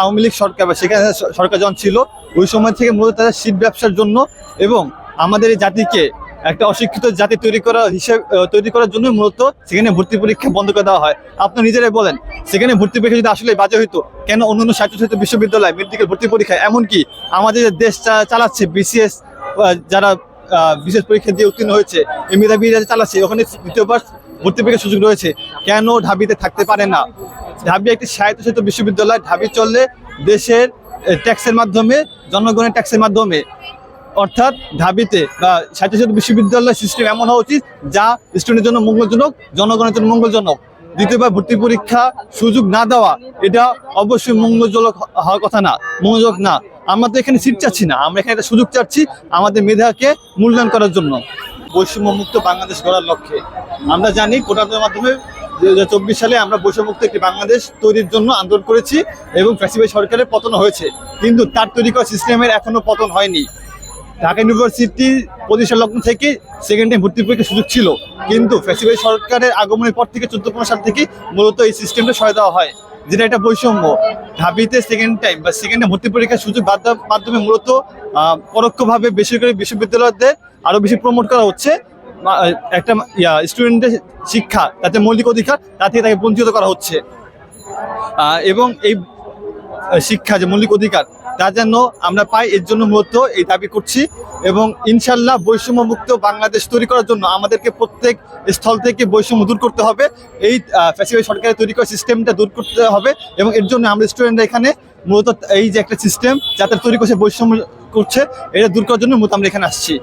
আওয়ামী লীগ সরকার বা সেখানে সরকার যখন ছিল, ওই সময় থেকে মূলত তারা শীত ব্যবসার জন্য এবং আমাদের এই জাতিকে একটা অশিক্ষিত জাতি তৈরি করা হিসেবে তৈরি করার জন্য মূলত সেখানে ভর্তি পরীক্ষা বন্ধ করে দেওয়া হয়। আপনি নিজেরাই বলেন, সেখানে ভর্তি পরীক্ষা যদি আসলে বাজে হইতো, কেন অন্যান্য স্বায়ত্তশাসিত বিশ্ববিদ্যালয়, মেডিকেল ভর্তি পরীক্ষা, এমনকি আমাদের দেশ চালাচ্ছে, বিসিএস যারা বিশেষ পরীক্ষা দিয়ে উত্তীর্ণ হয়েছে, এই মেধাবী চালাচ্ছে, ওখানে দ্বিতীয়বার ভর্তি পরীক্ষার সুযোগ রয়েছে। কেন ঢাবিতে থাকতে পারে না? ঢাবি একটি স্বায়ত্তশাসিত বিশ্ববিদ্যালয়। ঢাবি চললে দেশের ট্যাক্সের মাধ্যমে, জনগণের ট্যাক্সের মাধ্যমে। অর্থাৎ ঢাবিতে, বা স্বায়ত্তশাসিত বিশ্ববিদ্যালয় সিস্টেম এমন হওয়া উচিত, যা স্টুডেন্টের জন্য মঙ্গলজনক, জনগণের জন্য মঙ্গলজনক। দ্বিতীয়বার ভর্তি পরীক্ষা সুযোগ না দেওয়া, এটা অবশ্যই মঙ্গলজনক হওয়ার কথা না। মঙ্গলজনক না। আমরা তো এখানে সিট চাচ্ছি না। আমরা এখানে একটা সুযোগ চাচ্ছি আমাদের মেধাকে মূল্যায়ন করার জন্য। বৈষম্যমুক্ত বাংলাদেশ গড়ার লক্ষ্যে। আমরা জানি কোটার মাধ্যমে দুই হাজার চব্বিশ সালে আমরা বৈষম্যমুক্ত একটি বাংলাদেশ তৈরির জন্য আন্দোলন করেছি এবং ফ্যাসিবাই সরকারের পতন হয়েছে। কিন্তু তার তৈরি করা সিস্টেমের এখনও পতন হয়নি। ঢাকা ইউনিভার্সিটি প্রতিষ্ঠা লগ্ন থেকে সেকেন্ড টাইম ভর্তি পরীক্ষার সুযোগ ছিল। কিন্তু ফ্যাসিবাই সরকারের আগমনের পর থেকে চোদ্দ পনেরো সাল থেকে মূলত এই সিস্টেমটা সহায় দেওয়া হয়। যেটা একটা বৈষম্য। ঢাবিতে সেকেন্ড টাইম বা সেকেন্ডে ভর্তি পরীক্ষার সুযোগ মাধ্যমে মূলত পরোক্ষভাবে বেসরকারি বিশ্ববিদ্যালয়দের আরও বেশি প্রমোট করা হচ্ছে। একটা, ইয়া স্টুডেন্টের শিক্ষা, তাতে মৌলিক অধিকার তা থেকে তাকে বঞ্চিত করা হচ্ছে। এবং এই শিক্ষা যে মৌলিক অধিকার তা যেন আমরা পাই, এর জন্য মূলত এই দাবি করছি। এবং ইনশাল্লাহ বৈষম্যমুক্ত বাংলাদেশ তৈরি করার জন্য আমাদেরকে প্রত্যেক স্থল থেকে বৈষম্য দূর করতে হবে। এই ফ্যাসিবাই সরকারের তৈরি করা সিস্টেমটা দূর করতে হবে এবং এর জন্য আমরা স্টুডেন্টরা এখানে মূলত এই যে একটা সিস্টেম যাতে তৈরি করছে, বৈষম্য করছে, এটা দূর করার জন্য মূলত আমরা এখানে আসছি।